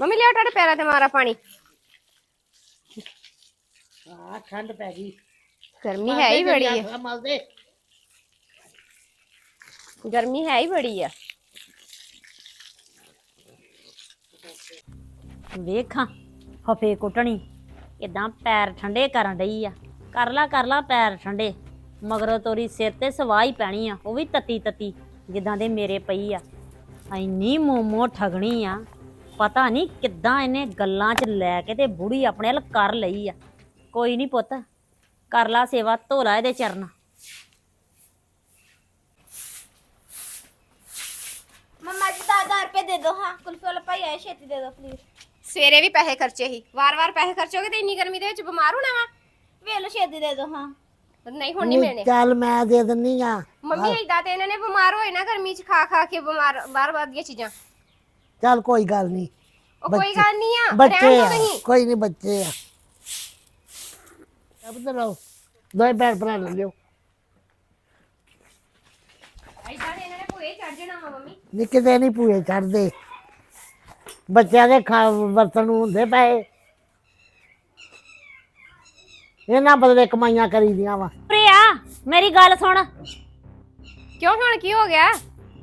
Mummy ਲਿਆ ਤੁਹਾਡੇ ਪੈਰਾਂ ਤੇ ਮਾਰਾ ਪਾਣੀ। ਆ ਠੰਡ ਪੈ ਗਈ। ਗਰਮੀ ਹੈ ਹੀ ਬੜੀ ਆ। ਮਲਦੇ। ਗਰਮੀ ਹੈ ਹੀ ਬੜੀ ਆ। ਵੇਖਾਂ ਫਫੇ ਕੁੱਟਣੀ ਇਦਾਂ ਪੈਰ ਠੰਡੇ ਕਰਨ ਡਈ ਆ। ਕਰ ਲਾ ਕਰ ਲਾ ਪੈਰ ਠੰਡੇ ਮਗਰੋਂ ਤੋਰੀ ਸਿਰ ਤੇ ਸਵਾਹ ਹੀ ਪੈਣੀ ਆ ਉਹ ਵੀ ਤਤੀ ਤਤੀ ਜਿੱਦਾਂ ਦੇ ਮੇਰੇ ਪਈ ਆ। ਐਨੀ ਮੋਮੋ ਠਗਣੀ ਆ। ਪਤਾ ਨਹੀਂ ਕਿੱਦਾਂ ਇਹਨੇ ਗੱਲਾਂ 'ਚ ਲੈ ਕੇ ਤੇ ਬੁੜੀ ਆਪਣੇ ਵੱਲ ਕਰ ਲਈ ਆ। ਕੋਈ ਨਹੀਂ ਪੁੱਤ ਕਰ ਲਾ ਸੇਵਾ ਧੋਲਾ ਇਹਦੇ ਚਰਨ। ਮੰਮਾ ਜੀ 10000 ਰੁਪਏ ਦੇ ਦੋ ਹਾਂ ਕੁਲਫੀ ਵਾਲਾ ਭਾਈ ਆਇਆ ਛੇਤੀ ਦੇ ਦਿਓ ਪਲੀਜ਼ ਸਵੇਰੇ ਵੀ ਪੈਸੇ ਖਰਚੇ ਹੀ ਵਾਰ-ਵਾਰ ਪੈਸੇ ਖਰਚੋਗੇ ਤੇ ਇੰਨੀ ਗਰਮੀ ਦੇ ਵਿੱਚ ਬਿਮਾਰ ਹੋਣਾ ਵਾ? ਵੇ ਲਓ ਛੇਤੀ ਦੇ ਦੋ ਹਾਂ। ਨਹੀਂ ਹੁਣ ਨਹੀਂ ਮਿਲਣੇ। ਚੱਲ ਮੈਂ ਦੇ ਦਿੰਨੀ ਆ। ਮੰਮੀ ਏਦਾਂ ਤੇ ਇਹਨਾਂ ਨੇ ਬਿਮਾਰ ਹੋਏ ਨਾ ਗਰਮੀ 'ਚ ਖਾ ਖਾ ਕੇ ਬਿਮਾਰ ਬਾਰ-ਬਾਰ ਦੀਆਂ ਚੀਜ਼ਾਂ। ਚੱਲ ਕੋਈ ਗੱਲ ਨਹੀਂ। ਉਹ ਕੋਈ ਗੱਲ ਨਹੀਂ ਆ ਬੱਚੇ ਰਹਿਣ ਆ ਦਿਓ ਨਹੀਂ ਕੋਈ ਨਹੀਂ ਬੱਚੇ ਆ। ਅਬ ਤੇ ਲਓ ਦੋਏ ਪੈਰ ਭਰਾ ਲੈ ਲਿਓ। ਏਦਾਂ ਦੇ ਇਹਨਾਂ ਨੇ ਭੂਏ ਚੜ ਜਾਣਾ ਵਾ ਮੰਮੀ। ਨੀ ਕਿਤੇ ਨਹੀਂ ਪੂਏ ਚੜਦੇ ਬੱਚਿਆਂ ਦੇ ਖਾ ਵਰਤਣ ਨੂੰ ਹੁੰਦੇ ਪਏ। ਇਹਨਾਂ ਬਦਲੇ ਕਮਾਈਆਂ ਕਰੀਦੀਆਂ ਵਾ। ਪ੍ਰਿਆ ਮੇਰੀ ਗੱਲ ਸੁਣ। ਕਿਉਂ ਹੁਣ ਕੀ ਹੋ ਗਿਆ?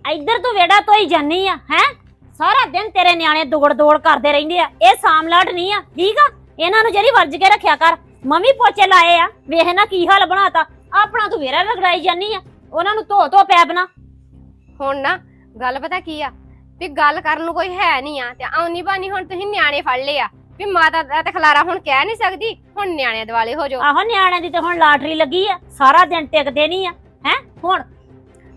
ਇੱਧਰ ਤੂੰ ਵੇੜਾ ਧੋਈ ਜਾਨੀ ਆ ਹੈ? ਸਾਰਾ ਦਿਨ ਤੇਰੇ ਨਿਆਣੇ ਦੁਗੜ ਦੋੜ ਕਰਦੇ ਰਹਿੰਦੇ ਆ। ਇਹ ਸਾਮਲਾਟ ਨਹੀਂ ਆ ਠੀਕ ਆ? ਇਹਨਾਂ ਨੂੰ ਜਿਹੜੀ ਵਰਜ ਕੇ ਰੱਖਿਆ ਕਰ। ਮੰਮੀ ਪੋਚੇ ਲਾਏ ਆ। ਵੇਖ ਨਾ ਕੀ ਹਾਲ ਬਣਾਤਾ। ਆਪਣਾ ਤੂੰ ਵੇਰਾ ਰਗੜਾਈ ਜਾਨੀ ਆ। ਉਹਨਾਂ ਨੂੰ ਧੋ ਧੋ ਪੈਪ ਨਾ ਹੁਣ ਨਾ ਗੱਲ ਪਤਾ ਕੀ ਆ? ਵੀ ਗੱਲ ਕਰਨ ਨੂੰ ਕੋਈ ਹੈ ਨਹੀਂ ਆ ਤੇ ਆਉਣੀ ਬਾਨੀ ਹੁਣ ਤੁਸੀਂ ਨਿਆਣੇ ਫੜ ਲਏ ਆ। ਵੀ ਮਾਤਾ ਦਾ ਤੇ ਖਲਾਰਾ ਹੁਣ ਕਹਿ ਨਹੀਂ ਸਕਦੀ ਹੁਣ ਨਿਆਣੇ ਦਿਵਾਲੇ ਹੋ ਜਾਓ। ਆਹੋ ਨਿਆਣਿਆਂ ਦੀ ਤੇ ਹੁਣ ਲਾਟਰੀ ਲੱਗੀ ਆ। ਸਾਰਾ ਦਿਨ ਟਿਕਦੇ ਨਹੀਂ ਆ। ਹੈ? ਹੁਣ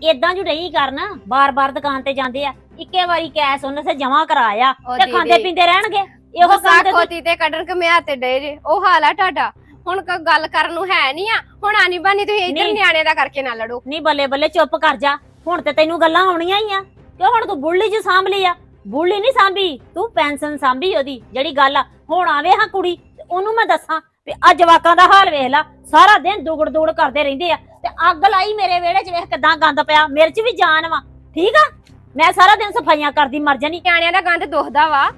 ਇਦਾਂ ਜੁ ਨਹੀਂ ਕਰਨਾ ਬਾਰ-ਬਾਰ ਦੁਕਾਨ ਤੇ ਜਾਂਦੇ ਆ ਇੱਕੇ ਵਾਰੀ ਕੈਸ਼ ਉਹਨੇ ਸੇ ਜਮਾ ਕਰਾਇਆ ਉਹ ਤੇ ਖਾਂਦੇ ਦੀਦੀ। ਪੀਂਦੇ ਰਹਿਣਗੇ ਇਹੋ ਕੰਮ ਤੇ ਤੂੰ- ਖੋਤੀ ਤੇ ਕੱਢਣ ਕਮਿਆ ਤੇ ਡੇ ਜੇ ਉਹ ਹਾਲ ਆ ਤੁਹਾਡਾ। ਹੁਣ ਕੋਈ ਗੱਲ ਕਰਨ ਨੂੰ ਹੈ ਨਹੀਂ ਆ ਹੁਣ ਆਨੀ ਬਾਨੀ ਤੁਸੀਂ ਇੱਧਰ ਨਹੀਂ। ਨਿਆਣੇ ਦਾ ਕਰਕੇ ਨਾ ਲੜੋ। ਨਹੀਂ ਬੱਲੇ ਬੱਲੇ ਚੁੱਪ ਕਰ ਜਾ ਹੁਣ ਤੇ ਤੈਨੂੰ ਗੱਲਾਂ ਆਉਣੀਆਂ ਹੀ ਆ ਕਿਉਂ ਹੁਣ ਤੂੰ ਬੁੱਢੀ ਜੀ ਸਾਂਭ ਲਈ ਆ? ਬੁੱਢੀ ਨਹੀਂ ਸਾਂਭੀ ਤੂੰ ਪੈਨਸ਼ਨ ਸਾਂਭੀ ਉਹਦੀ ਜਿਹੜੀ ਗੱਲ ਆ। ਹੁਣ ਆਵੇ ਹਾਂ ਕੁੜੀ ਤੇ ਉਹਨੂੰ ਮੈਂ ਦੱਸਾਂ ਵੀ ਆ ਜਵਾਕਾਂ ਦਾ ਹਾਲ ਵੇਖ ਲਾ ਸਾਰਾ ਦਿਨ ਦੁਗੜ ਦੁਗੜ ਕਰਦੇ ਰਹਿੰਦੇ ਆ। ਤੇ ਅੱਗ ਲਾਈ ਮੇਰੇ ਵਿਹੜੇ 'ਚ ਵੇਖ ਕਿਦਾਂ ਗੰਦ ਪਿਆ ਮੇਰੇ 'ਚ ਵੀ ਜਾਨ ਵਾ ਠੀਕ ਆ? ਮੈਂ ਸਾਰਾ ਦਿਨ ਸਫਾਈਆਂ ਕਰਦੀ ਮਰ ਜਾਨੀ। ਨਿਆਣਿਆਂ ਦਾ ਗੰਦ ਦੁਖਦਾ ਵਾ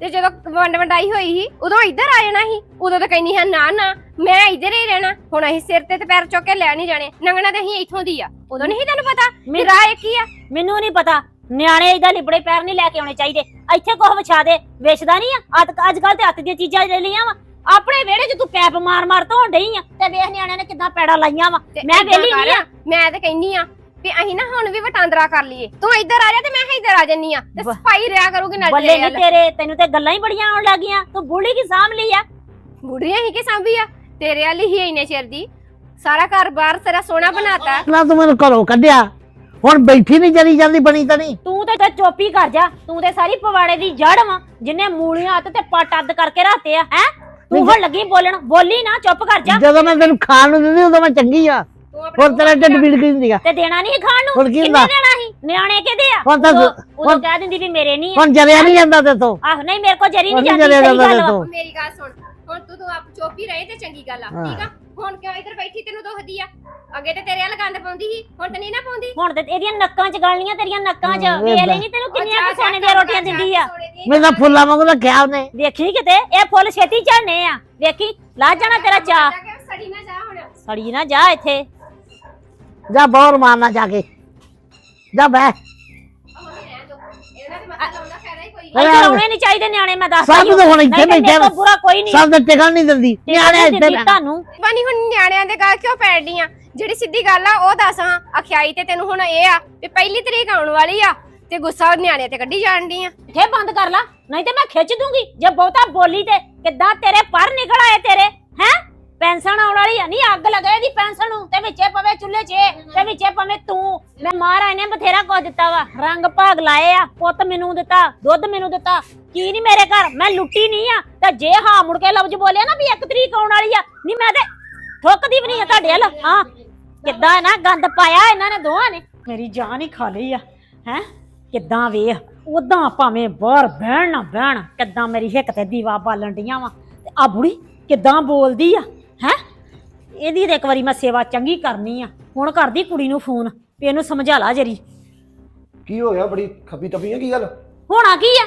ਤੇ ਜਦੋਂ ਵੰਡ ਵੰਡਾਈ ਹੋਈ ਸੀ ਉਦੋਂ ਇੱਧਰ ਆ ਜਾਣਾ ਸੀ ਉਦੋਂ ਤਾਂ ਕਹਿੰਦੀ ਹਾਂ ਨਾ ਨਾ ਮੈਂ ਇੱਧਰ ਹੀ ਰਹਿਣਾ ਹੁਣ ਅਸੀਂ ਸਿਰ ਤੇ ਤੇ ਪੈਰ ਚੁੱਕ ਕੇ ਲੈ ਨਹੀਂ ਜਾਣੇ ਨੰਗਣਾ ਤੇ ਅਸੀਂ ਇੱਥੋਂ ਦੀ ਆ ਉਦੋਂ ਨਹੀਂ ਤੈਨੂੰ ਪਤਾ ਮੇਰਾ ਇਹ ਕੀ ਆ? ਮੈਨੂੰ ਨਹੀਂ ਪਤਾ ਨਿਆਣੇ ਇਦਾਂ ਲਿਬੜੇ ਪੈਰ ਨਹੀਂ ਲੈ ਕੇ ਆਉਣੇ ਚਾਹੀਦੇ ਇੱਥੇ ਕੁਝ ਵਿਛਾ ਦੇ ਵੇਚਦਾ ਨਹੀਂ ਆ ਅੱਜ ਕੱਲ ਤੇ ਹੱਥ ਦੀਆਂ ਚੀਜ਼ਾਂ ਲੈ ਲਈਆਂ ਵਾ ਆਪਣੇ ਵਿਹੜੇ 'ਚ ਤੂੰ ਪੈਪ ਮਾਰ ਮਾਰ ਧੋਣ ਡਈ ਆ ਤੇ ਵੇਖ ਨਿਆਣਿਆਂ ਨੇ ਕਿਦਾਂ ਪੈੜਾ ਲਾਈਆਂ ਵਾ। ਤੇ ਮੈਂ ਏਦਾਂ ਵਿਹਲੀ ਕਰ, ਨਹੀਂ ਆ। ਮੈਂ ਤੇ ਕਹਿੰਨੀ ਆ ਵੀ ਅਸੀਂ ਨਾ ਹੁਣ ਵੀ ਵਟਾਂਦਰਾ ਕਰ ਲਈਏ। ਤੂੰ ਇੱਧਰ ਆ ਜਾ ਤੇ ਮੈਂ ਇੱਧਰ ਆ ਜੰਨੀ ਆ ਤੇ ਵਾਹ। ਸਫ਼ਾਈ ਰਿਆ ਕਰੂਗੀ ਨਾਲ ਬੱਲੇ ਨਹੀਂ ਤੇਰੇ ਤੈਨੂੰ ਤੇ ਗੱਲਾਂ ਹੀ ਬੜੀਆਂ ਆਉਣ ਲੱਗੀਆਂ। ਤੂੰ ਬੁੜੀ ਕੀ ਸਾਂਭ ਲਈ ਆ? ਬੁੜੀਆਂ ਹੀ ਕਿ ਸਾਂਭੀ ਆ? ਤੇਰੇ ਵਾਲੀ ਹੀ ਇੰਨੇ ਚਿਰ ਦੀ। ਸਾਰਾ ਘਰ ਬਾਰ ਤੇਰਾ ਸੋਹਣਾ ਬਣਾਤਾ। ਨਾ ਤੂੰ ਮੈਨੂੰ ਘਰੋਂ ਕੱਢਿਆ। ਹੁਣ ਬੈਠੀ ਨਹੀਂ ਜਰੀ ਜਾਂਦੀ ਬਣੀ ਤਾਂ ਨਹੀਂ ਤੂੰ ਤੇ ਤੇ ਚੋਪੀ ਕਰ ਜਾ। ਤੂੰ ਤੇ ਸਾਰੀ ਪਵਾੜੇ ਦੀ ਜੜ ਵਾ ਜਿੰਨੇ ਮੂਲੀਆਂ ਹੱਥ ਤੇ ਪੱਟ ਅੱਦ ਕਰਕੇ ਰੱਖਤੇ ਆ ਹੈ? ਤੂੰ ਹੁਣ ਲੱਗੀ ਬੋਲਣ ਬੋਲੀ ਨਾ ਚੁੱਪ ਕਰ ਜਾ। ਜਦੋਂ ਮੈਂ ਤੈਨੂੰ ਖਾਣ ਨੂੰ ਦਿੰਦੀ ਉਦੋਂ ਮੈਂ ਚੰਗੀ ਆ। ਹੁਣ ਤੇਰਾ ਢਿੱਡ ਪੀੜ ਕੀ ਹੁੰਦੀ ਆ। ਤੇ ਦੇਣਾ ਨਹੀਂ ਖਾਣ ਨੂੰ? ਹੁਣ ਕੀ ਕਿੰਨੇ? ਦੇਣਾ ਸੀ ਨਿਆਣੇ ਕਿਹਦੇ ਆ? ਹੁਣ ਤਾਂ ਉਦੋਂ ਕਹਿ ਦਿੰਦੀ ਵੀ ਮੇਰੇ ਨਹੀਂ ਆ। ਹੁਣ ਜਰਿਆ ਨਹੀਂ ਜਾਂਦਾ ਤੇ ਤੋਂ। ਆਹ ਨਹੀਂ ਮੇਰੇ ਕੋ ਜਰੀ ਨਹੀਂ ਜਾਂਦੀ ਮੇਰੀ ਗੱਲ ਸੁਣ। ਹੁਣ ਤੂੰ ਤੂੰ ਆਪ ਚੋਪੀ ਰਹੇ ਤੇ ਚੰਗੀ ਗੱਲ ਆ ਹਾਂ। ਠੀਕ ਆ? ਹੁਣ ਕਿਉਂ ਇੱਧਰ ਬੈਠੀ ਤੈਨੂੰ ਦੁਖਦੀ ਆ? ਅੱਗੇ ਤੇ ਤੇਰੇ ਵਾਲ ਗੰਦ ਪਾਉਂਦੀ ਸੀ ਹੁਣ ਤੇ ਨਹੀਂ ਨਾ ਪਾਉਂਦੀ? ਹੁਣ ਤੇ ਇਹਦੀਆਂ ਨੱਕਾਂ 'ਚ ਗਲਣੀਆਂ ਤੇਰੀਆਂ ਨੱਕਾਂ 'ਚ। ਹਾਂ, ਵੇਖ ਲੈ। ਨਹੀਂ ਤੈਨੂੰ ਕਿੰਨੀਆਂ ਜਾ ਕੁ ਸੋਨੇ ਜਾ ਦੀਆਂ ਰੋਟੀਆਂ ਦਿੰਦੀ ਆ। ਸੋਨੇ ਦੀਆਂ। ਮੈਂ ਤਾਂ ਫੁੱਲਾਂ ਵਾਂਗੂ ਰੱਖਿਆ ਉਹਨੇ। ਵੇਖੀ ਕਿਤੇ? ਇਹ ਫੁੱਲ ਛੇਤੀ ਝੜਨੇ ਆ। ਵੇਖੀ? ਲਾ ਜਾਣਾ ਤੇਰਾ ਚਾ ਸੜੀ ਨਾ ਜਾ ਹੁਣ। ਸੜੀ ਨਾ ਜਾ ਇੱਥੇ। ਜਾ ਬੌਰ ਮਾਰਨਾ ਜਾ ਕੇ। ਜਾ ਬਹਿ। ਆ ਮੰਮੀ ਰਹਿਣ ਦੋ। ਇਹਨਾਂ ਦੇ ਮੱਥਾ ਲਾਉਣਾ ਫਾਇਦਾ ਹੀ ਕੋਈ ਨਹੀਂ। ਅਰੇ ਇੱਥੇ ਲਾਉਣੇ ਨਹੀਂ ਚਾਹੀਦੇ ਨਿਆਣੇ ਮੈਂ ਦੱਸ ਸਭ ਤਾਂ ਹੁਣ ਇੱਥੇ ਬੈਠੇ ਵਾ। ਬੁਰਾ ਕੋਈ ਨਹੀਂ। ਸਭ ਦੇ ਟਿਕਣ ਨਹੀਂ ਦਿੰਦੀ। ਨਿਆਣੇ ਇੱਥੇ ਬਹਿ। ਤੁਹਾਨੂੰ। ਬਾਨੀ ਹੁਣ ਨਿਆਣਿਆਂ ਦੇ ਗੱਲ ਕਿਉਂ ਪੈਣ ਡੀਆਂ ਜਿਹੜੀ ਸਿੱਧੀ ਗੱਲ ਆ ਉਹ ਦੱਸ ਹਾਂ। ਅਖਿਆਈ ਤੇ ਤੈਨੂੰ ਹੁਣ ਇਹ ਆ ਵੀ ਪਹਿਲੀ ਤਰੀਕ ਆਉਣ ਵਾਲੀ ਆ ਤੇ ਗੁੱਸਾ ਨਿਆਣੇ ਤੇ ਕੱਢੀ ਜਾਣ ਡੀ ਆ। ਇੱਥੇ ਬੰਦ ਕਰ ਲਾ। ਨਹੀਂ ਤੇ ਮੈਂ ਖਿੱਚ ਦੂੰਗੀ। ਜੇ ਬਹੁਤਾ ਬੋਲੀ ਤੇ ਕਿੱਦਾਂ ਤੇਰੇ ਪਰ ਨਿਕਲ ਆਏ ਤੇਰੇ ਹੈ? ਪੈਨਸ਼ਨ ਆਉਣ ਵਾਲੀ ਆ। ਨਹੀਂ ਅੱਗ ਲਗੇ ਦੀ ਪੈਨਸ਼ਨ ਨੂੰ। ਤੇ ਵਿੱਚੇ ਪਵੇ ਚੁੱਲ੍ਹੇ 'ਚ ਤੇ ਵਿੱਚੇ ਪਵੇ ਤੂੰ। ਮੈਂ ਮਹਾਰਾਜ ਨੇ ਬਥੇਰਾ ਕੁਝ ਦਿੱਤਾ ਵਾ। ਰੰਗ ਭਾਗ ਲਾਏ ਆ, ਪੁੱਤ ਮੈਨੂੰ ਦਿੱਤਾ, ਦੁੱਧ ਮੈਨੂੰ ਦਿੱਤਾ। ਕੀ ਨਹੀਂ ਮੇਰੇ ਘਰ? ਮੈਂ ਲੁੱਟੀ ਨਹੀਂ ਆ। ਤੇ ਜੇ ਹਾਂ ਮੁੜ ਕੇ ਲਫ਼ਜ਼ ਬੋਲਿਆ ਨਾ ਵੀ ਇੱਕ ਤਰੀਕ ਆਉਣ ਵਾਲੀ ਆ ਨਹੀਂ ਮੈਂ ਤੇ ਠੋਕਦੀ ਵੀ ਨਹੀਂ ਆ ਤੁਹਾਡੇ ਵੱਲ। ਹਾਂ, ਕਿੱਦਾਂ ਨਾ ਗੰਦ ਪਾਇਆ ਇਹਨਾਂ ਨੇ ਦੋਹਾਂ ਨੇ। ਮੇਰੀ ਜਾਨ ਹੀ ਖਾ ਲਈ ਆ, ਹੈ? ਕਿੱਦਾਂ ਵੇਖ? ਉਦਾਂ ਭਾਵੇਂ ਬਾਹਰ ਬਹਿਣ ਨਾ ਬਹਿਣ, ਕਿੱਦਾਂ ਮੇਰੀ ਹਿੱਕ ਤੇ ਦੀਵਾ ਬਾਲਣ ਡੀਆਂ ਵਾ। ਤੇ ਆ ਬੁੜੀ ਕਿੱਦਾਂ ਬੋਲਦੀ ਆ, ਹੈ? ਇਹਦੀ ਤੇ ਇੱਕ ਵਾਰੀ ਮੈਂ ਸੇਵਾ ਚੰਗੀ ਕਰਨੀ ਆ। ਹੁਣ ਕਰਦੀ ਕੁੜੀ ਨੂੰ ਫੋਨ। ਵੀ ਇਹਨੂੰ ਸਮਝਾ ਲਾ ਜਰੀ। ਕੀ ਹੋ ਗਿਆ? ਬੜੀ ਖੱਬੀ ਤੱਬੀ ਹੈ ਕੀ ਗੱਲ? ਹੋਣਾ ਕੀ ਆ?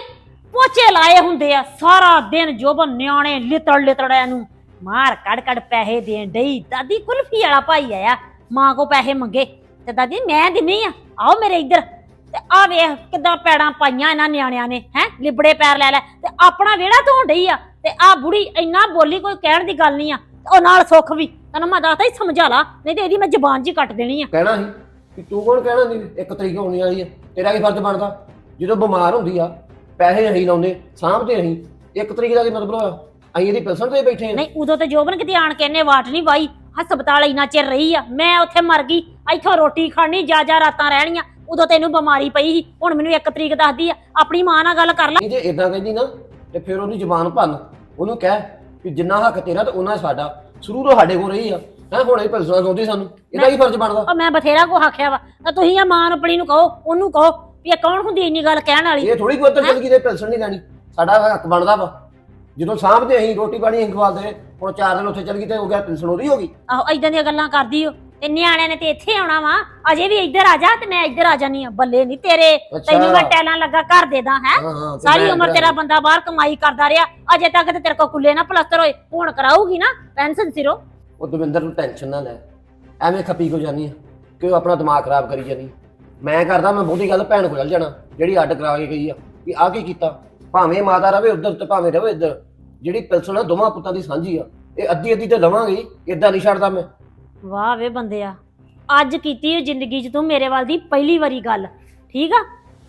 ਪੋਚੇ ਲਾਏ ਹੁੰਦੇ ਆ ਸਾਰਾ ਦਿਨ ਜੋਬਨ ਨਿਆਣੇ ਲਿਤੜ ਲਿਤੜਿਆਂ ਨੂੰ ਮਾਰ ਕੱਢ ਕੱਢ ਪੈਸੇ ਦੇਣ ਡਈ। ਦਾਦੀ ਕੁਲਫੀ ਵਾਲਾ ਭਾਈ ਆਇਆ ਮਾਂ ਕੋ ਪੈਸੇ ਮੰਗੇ। ਤੇ ਦਾਦੀ ਮੈਂ ਦਿੰਨੀ ਆ। ਆਓ ਮੇਰੇ ਇੱਧਰ। ਤੇ ਆ ਵੇਖ ਕਿਦਾਂ ਪੈੜਾਂ ਪਾਈਆਂ ਇਹਨਾਂ ਨਿਆਣਿਆਂ ਨੇ ਹੈ? ਲਿਬੜੇ ਪੈਰ ਲੈ ਲੈ। ਤੇ ਆਪਣਾ ਵਿਹੜਾ ਧੋਣ ਡਈ ਆ। ਤੇ ਆ ਬੁੜੀ ਇੰਨਾ ਬੋਲੀ ਕੋਈ ਕਹਿਣ ਦੀ ਗੱਲ ਨਹੀਂ ਆ। ਉਹ ਨਾਲ ਸੁੱਖ ਵੀ। ਤੈਨੂੰ ਮੈਂ ਦੱਸਦਾ ਹੀ ਸਮਝਾ ਲਾ ਨਹੀਂ ਤੇ ਇਹਦੀ ਮੈਂ ਜ਼ਬਾਨ 'ਚ ਹੀ ਕੱਟ ਦੇਣੀ ਆ। ਕਹਿਣਾ ਸੀ। ਕਿ ਤੂੰ ਕੌਣ ਕਹਿਣਾ ਨਹੀਂ ਇੱਕ ਤਰੀਕ ਹੋਣੀ ਵਾਲੀ ਹੈ ਤੇਰਾ ਕੀ ਫਰਜ਼ ਬਣਦਾ? ਜਦੋਂ ਬਿਮਾਰ ਹੁੰਦੀ ਆ ਪੈਸੇ ਅਸੀਂ ਲਾਉਂਦੇ ਸਾਂਭਦੇ ਅਸੀਂ। ਇੱਕ ਤਰੀਕ ਦਾ ਕੀ ਮਤਲਬ ਹੋਇਆ ਅਸੀਂ ਇਹਦੀ ਪੈਸਣ ਤੇ ਬੈਠੇ ਆ। ਨਹੀਂ ਉਦੋਂ ਤੇ ਜੋਬਨ ਕਿਤੇ ਆਣ ਕੇ ਇਹਨੇ ਵਾਟ ਨਹੀਂ ਵਾਈ। ਹਸਪਤਾਲ ਇੰਨਾ ਚਿਰ ਰਹੀ ਆ ਮੈਂ ਉੱਥੇ ਮਰ ਗਈ। ਇੱਥੋਂ ਰੋਟੀ ਖਾਣੀ ਜਾ ਜਾ ਰਾਤਾਂ ਰਹਿਣੀਆਂ। ਉਦੋਂ ਤੈਨੂੰ ਬਿਮਾਰੀ ਪਈ ਸੀ। ਹੁਣ ਮੈਨੂੰ ਇੱਕ ਤਰੀਕ ਦੱਸਦੀ ਆ ਆਪਣੀ ਮਾਂ ਨਾਲ ਗੱਲ ਕਰ ਲੈ। ਨਹੀਂ ਜੇ ਇਦਾਂ ਕਹਿੰਦੀ ਨਾ ਤੇ ਫਿਰ ਉਹਦੀ ਜ਼ੁਬਾਨ ਭੰਨ। ਉਹਨੂੰ ਕਹਿ ਕਿ ਜਿੰਨਾ ਹੱਕ ਤੇਰਾ ਤੇ ਉਹਨਾਂ ਸਾਡਾ। ਸ਼ੁਰੂ ਤੋਂ ਸਾਡੇ ਕੋਲ ਰਹੀ ਆ। ਹੈ ਹੁਣ ਇਹ ਪੈਸਾ ਲਾਉਂਦੀ ਸਾਨੂੰ? ਇਹਦਾ ਕੀ ਫਰਜ਼ ਬਣਦਾ? ਉਹ ਮੈਂ ਬਥੇਰਾ ਕੋ ਆਖਿਆ ਵਾ। ਤਾਂ ਤੁਸੀਂ ਆ ਮਾਂ ਆਪਣੀ ਨੂੰ ਕਹੋ ਉਹਨੂੰ ਕਹੋ ਵੀ ਇਹ ਕੌਣ ਹੁੰਦੀ ਇੰਨੀ ਗੱਲ ਕਹਿਣ ਵਾਲੀ? ਇਹ ਥੋੜੀ ਕੋਈ ਚੱਲ ਗਈ ਤੇ ਨਹੀਂ ਲੈਣੀ। ਸਾਡਾ ਹੱਕ ਬਣਦਾ ਵਾ। ਜਦੋਂ ਸਾਂਭਦੇ ਅਸੀਂ ਰੋਟੀ ਪਾਣੀ ਅਸੀਂ ਖਵਾਲਦੇ ਹੁਣ ਚਾਰ ਦਿਨ ਉੱਥੇ ਚੱਲ ਗਈ ਤੇ ਹੋ ਗਿਆ ਪੈਸਣ ਉਹਦੀ ਹੋ ਗਈ। ਆਹੋ ਇਦਾਂ ਦੀਆਂ ਗੱਲਾਂ ਕਰਦੀ ਓ। ਤੇ ਨਿਆਣਿਆਂ ਨੇ ਤੇ ਇੱਥੇ ਆਉਣਾ ਵਾ। ਅਜੇ ਵੀ ਇੱਧਰ ਆ ਜਾ ਤੇ ਮੈਂ ਇੱਧਰ ਆ ਜਾਨੀ ਆ। ਬੱਲੇ ਨਹੀਂ ਤੇਰੇ। ਤੈਨੂੰ ਮੈਂ ਟੈਲਾਂ ਲੱਗਾ ਘਰ ਦੇ ਦਾਂ ਹੈ? ਹਾਂ ਹਾਂ ਸਾਰੀ ਉਮਰ ਤੇਰਾ ਬੰਦਾ ਬਾਹਰ ਕਮਾਈ ਕਰਦਾ ਰਿਹਾ। ਅਜੇ ਤੱਕ ਤੇ ਤੇਰੇ ਕੋ ਕੁੱਲੇ ਨਾ ਪਲਸਤਰ ਹੋਏ। ਹੁਣ ਕਰਾਊਗੀ ਨਾ ਪੈਨਸ਼ਨ ਸਿਰੋ। ਉਹ ਦਵਿੰਦਰ ਨੂੰ ਟੈਨਸ਼ਨ ਨਾ ਲੈ। ਐਵੇਂ ਖੱਪੀ ਕੋ ਜਾਨੀ ਆ? ਕਿ ਉਹ ਆਪਣਾ ਦਿਮਾਗ ਖਰਾਬ ਕਰੀ ਜਾਨੀ ਮੈਂ ਕਰਦਾ, ਮੈਂ ਬਹੁਤੀ ਗੱਲ ਭੈਣ ਕੋਲ ਚੱਲ ਜਾਣਾ, ਜਿਹੜੀ ਅੱਡ ਕਰਾ ਕੇ ਗਈ ਆ, ਵੀ ਆ ਕੀ ਕੀਤਾ? ਭਾਵੇਂ ਮਾਤਾ ਰਵੇ ਉਧਰ ਤੇ ਭਾਵੇਂ ਰਵੇ ਇੱਧਰ। ਜਿਹੜੀ ਪਿਲਸਣ ਆ ਦੋਵਾਂ ਪੁੱਤਾਂ ਦੀ ਸਾਂਝੀ ਆ, ਇਹ ਅੱਧੀ ਅੱਧੀ ਤੇ ਲਵਾਂਗੇ ਇਦਾਂ ਨਹੀਂ ਛੱਡਦਾ ਮੈਂ। ਵਾਹ ਵੇ ਬੰਦਿਆ ਅੱਜ ਕੀਤੀ ਓ ਜ਼ਿੰਦਗੀ 'ਚ ਤੂੰ ਮੇਰੇ ਵੱਲ ਦੀ ਪਹਿਲੀ ਵਾਰੀ ਗੱਲ। ਠੀਕ ਆ?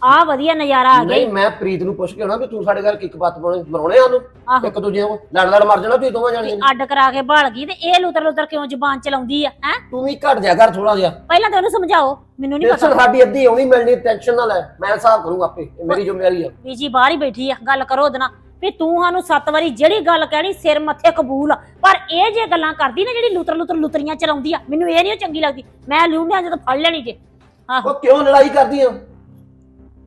ਆ ਵਧੀਆ ਨਜ਼ਾਰਾ ਆ ਗਿਆ ਨਹੀਂ। ਮੈਂ ਪ੍ਰੀਤ ਨੂੰ ਪੁੱਛ ਕੇ ਆਉਣਾ ਵੀ ਤੂੰ ਸਾਡੇ ਘਰ ਕਿੱਕ ਪੱਤ ਪਾਉਣੇ ਮਰਾਉਣੇ ਆ ਨੂੰ ਆਹੋ। ਇੱਕ ਦੂਜੇ ਨੂੰ ਲੜ ਲੜ ਮਰ ਜਾਣਾ ਤੁਸੀਂ ਦੋਵਾਂ ਜਾਣੀਆਂ ਨੇ। ਅੱਡ ਕਰਾ ਕੇ ਭਾਲ ਗਈ ਤੇ ਇਹ ਲੁਤਰ ਲੁਤਰ ਕਿਉਂ ਜ਼ੁਬਾਨ ਚਲਾਉਂਦੀ ਆ ਹੈ? ਤੂੰ ਵੀ ਘਟ ਜਾ ਕਰ ਥੋੜਾ ਜਿਹਾ। ਪਹਿਲਾਂ ਤਾਂ ਉਹਨੂੰ ਸਮਝਾਓ ਮੈਨੂੰ ਨਹੀਂ ਪਤਾ। ਸਾਡੀ ਅੱਧੀ ਆਉਣੀ ਮਿਲਣੀ ਟੈਨਸ਼ਨ ਨਾ ਲੈ। ਮੈਂ ਹਿਸਾਬ ਕਰੂੰਗਾ ਆਪੇ ਇਹ ਮੇਰੀ ਜ਼ਿੰਮੇਵਾਰੀ ਆ। ਬੀਜੀ ਬਾਹਰ ਹੀ ਬੈਠੀ ਆ ਗੱਲ ਕਰੋ ਉਹਦੇ ਨਾਲ। ਵੀ ਤੂੰ ਸਾਨੂੰ ਸੱਤ ਵਾਰੀ ਜਿਹੜੀ ਗੱਲ ਕਹਿਣੀ ਸਿਰ ਮੱਥੇ ਕਬੂਲ ਆ। ਪਰ ਇਹ ਜੇ ਗੱਲਾਂ ਕਰਦੀ ਨਾ ਜਿਹੜੀ ਲੁਤਰ ਲੁਤਰ ਲੁਤਰੀਆਂ ਚਲਾਉਂਦੀ ਆ ਮੈਨੂੰ ਇਹ ਨਹੀਂ ਚੰਗੀ ਲੱਗਦੀ। ਮੈਂ ਲੂੰਡਿਆਂ ਜਦੋਂ ਫੜ ਲੈਣੀ ਜੇ। ਆਹੋ। ਉਹ ਕਿਉਂ ਲੜਾਈ ਕਰਦੀ ਆ?